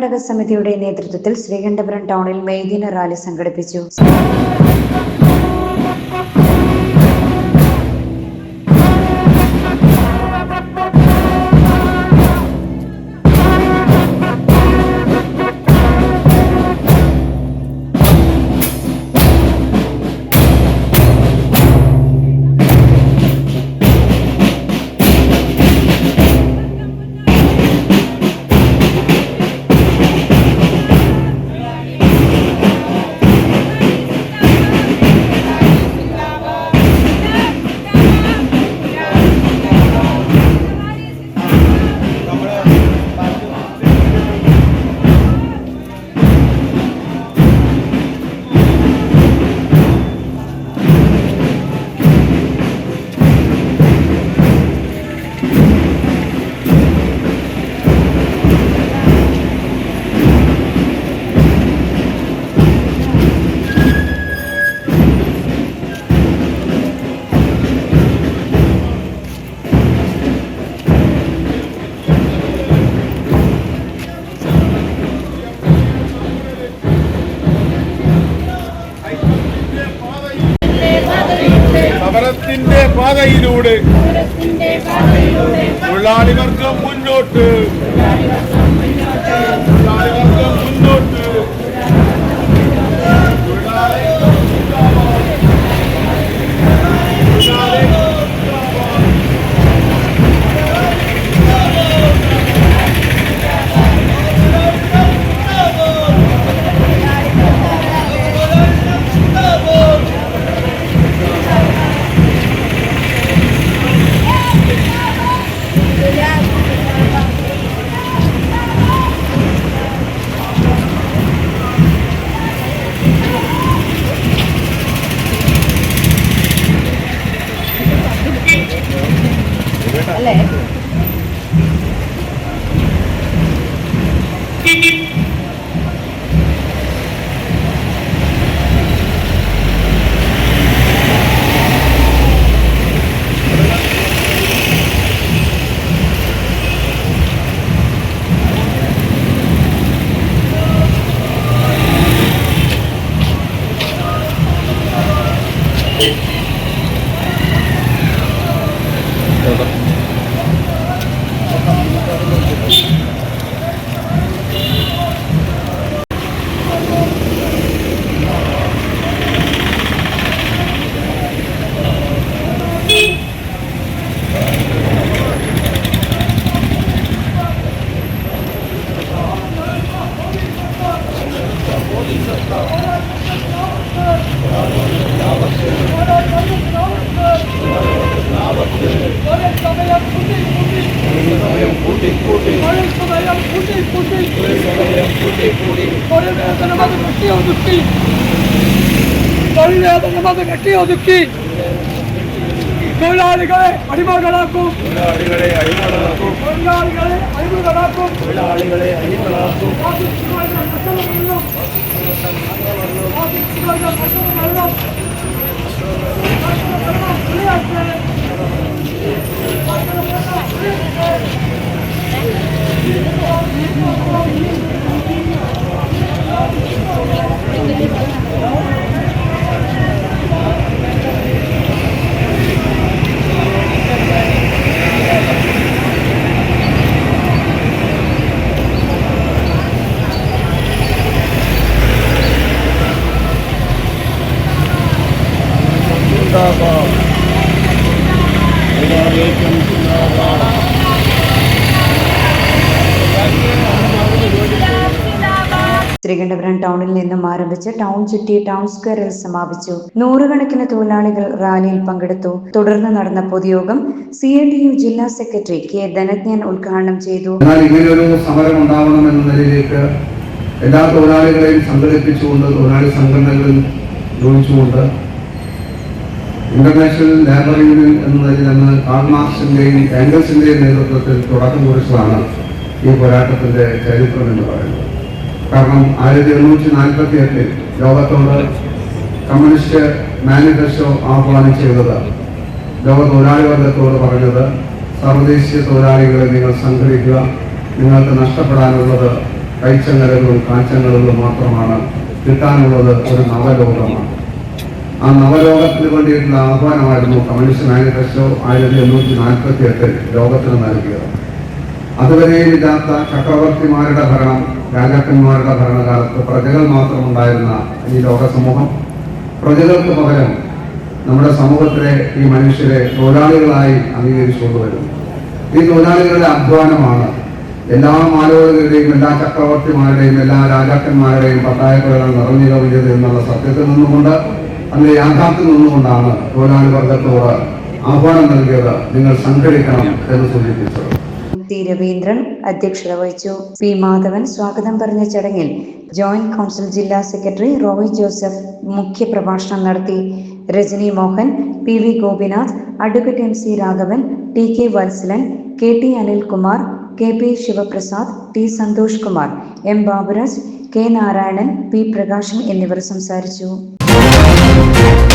കർണാടക സമിതിയുടെ നേതൃത്വത്തിൽ ശ്രീകണ്ഠപുരം ടൗണിൽ മെയ്ദിന റാലി സംഘടിപ്പിച്ചു. സമരത്തിന്റെ പാതയിലൂടെ തൊഴിലാളികൾക്ക് മുന്നോട്ട് Được rồi. തൊഴിലേതനമത് കെട്ടിയൊതുക്കി തൊഴിലാളികളെ അടിമകളാക്കും തൊഴിലാളികളെ അഴിമകളാക്കും തൊഴിലാളികളെ അടിമകളാക്കും തൊഴിലാളികളെ അഴിമകളാക്കും 아, ശ്രീകണ്ഠപുരം ടൗണിൽ നിന്നും ആരംഭിച്ച് ടൗൺ ചുറ്റി ടൗൺ സ്ക്വയറിൽ സമാപിച്ചു. നൂറുകണക്കിന് തൊഴിലാളികൾ റാലിയിൽ പങ്കെടുത്തു. തുടർന്ന് നടന്ന പൊതുയോഗം സി ഐ ടി യു ജില്ലാ സെക്രട്ടറി കെ ധനജ്ഞൻ ഉദ്ഘാടനം ചെയ്തു. എന്നാൽ സമരം ഉണ്ടാവണമെന്ന നിലയിലേക്ക് എല്ലാ തൊഴിലാളികളെയും സംഘടിപ്പിച്ചുകൊണ്ട് തൊഴിലാളി സംഘടനകളിൽ യോജിച്ചുകൊണ്ട് ഇന്റർനാഷണൽ ലേബർ യൂണിയൻ എന്നതിൽ നിന്ന് കാൾ മാർക്സിന്റെയും ഏംഗൽസിന്റെയും നേതൃത്വത്തിൽ തുടക്കം കുറിച്ചതാണ് ഈ പോരാട്ടത്തിന്റെ ചരിത്രം എന്ന് പറയുന്നത്. കാരണം ആയിരത്തി എണ്ണൂറ്റി നാൽപ്പത്തി എട്ടിൽ ലോകത്തോട് കമ്മ്യൂണിസ്റ്റ് മാനിഫെസ്റ്റോ ആഹ്വാനം ചെയ്തത് ലോക തൊഴിലാളി വർഗത്തോട് പറഞ്ഞത് സർവദേശീയ തൊഴിലാളികളെ നിങ്ങൾ സംഘടിക്കുക. നിങ്ങൾക്ക് നഷ്ടപ്പെടാനുള്ളത് കൈച്ചങ്ങലകളും കാഞ്ചങ്ങലകളും മാത്രമാണ്. കിട്ടാനുള്ളത് ഒരു നവലോകമാണ്. ആ നവലോകത്തിന് വേണ്ടിയിട്ടുള്ള ആഹ്വാനമായിരുന്നു കമ്മ്യൂണിസ്റ്റ് മാനിഫെസ്റ്റോ ആയിരത്തി എണ്ണൂറ്റി നാൽപ്പത്തി എട്ടിൽ ലോകത്തിന് നൽകിയത്. അതുവരെയും ഇല്ലാത്ത ചക്രവർത്തിമാരുടെ ഭരണം രാജാക്കന്മാരുടെ ഭരണകാലത്ത് പ്രജകൾ മാത്രമുണ്ടായിരുന്ന ഈ ലോകസമൂഹം പ്രജകൾക്ക് പകരം നമ്മുടെ സമൂഹത്തിലെ ഈ മനുഷ്യരെ തൊഴിലാളികളായി അംഗീകരിച്ചുകൊണ്ടുവരുന്നു ഈ തൊഴിലാളികളുടെ അധ്വാനമാണ് എല്ലാ മാലോകരുടെയും എല്ലാ ചക്രവർത്തിമാരുടെയും എല്ലാ രാജാക്കന്മാരുടെയും പട്ടായക്കുഴകൾ നിറഞ്ഞു കവിഞ്ഞത് എന്നുള്ള സത്യത്തിൽ നിന്നുകൊണ്ട് അതിന്റെ യാഥാർത്ഥ്യം നിന്നുകൊണ്ടാണ് തൊഴിലാളി വർഗത്തോട് ആഹ്വാനം നൽകിയത് നിങ്ങൾ സംഘടിക്കണം എന്ന് സൂചിപ്പിച്ചത്. ടി രവീന്ദ്രൻ അധ്യക്ഷത വഹിച്ചു. പി മാധവൻ സ്വാഗതം പറഞ്ഞ ചടങ്ങിൽ ജോയിന്റ് കൗൺസിൽ ജില്ലാ സെക്രട്ടറി റോയ് ജോസഫ് മുഖ്യ പ്രഭാഷണം നടത്തി. Rajani Mohan P V Gopinath advocate M C Raghavan T K Valsalan K T Anilkumar K P Sivaprasad T Santhosh Kumar M Baburaj K Narayanan P Prakashan എന്നിവർ സംസാരിച്ചു. Thank you.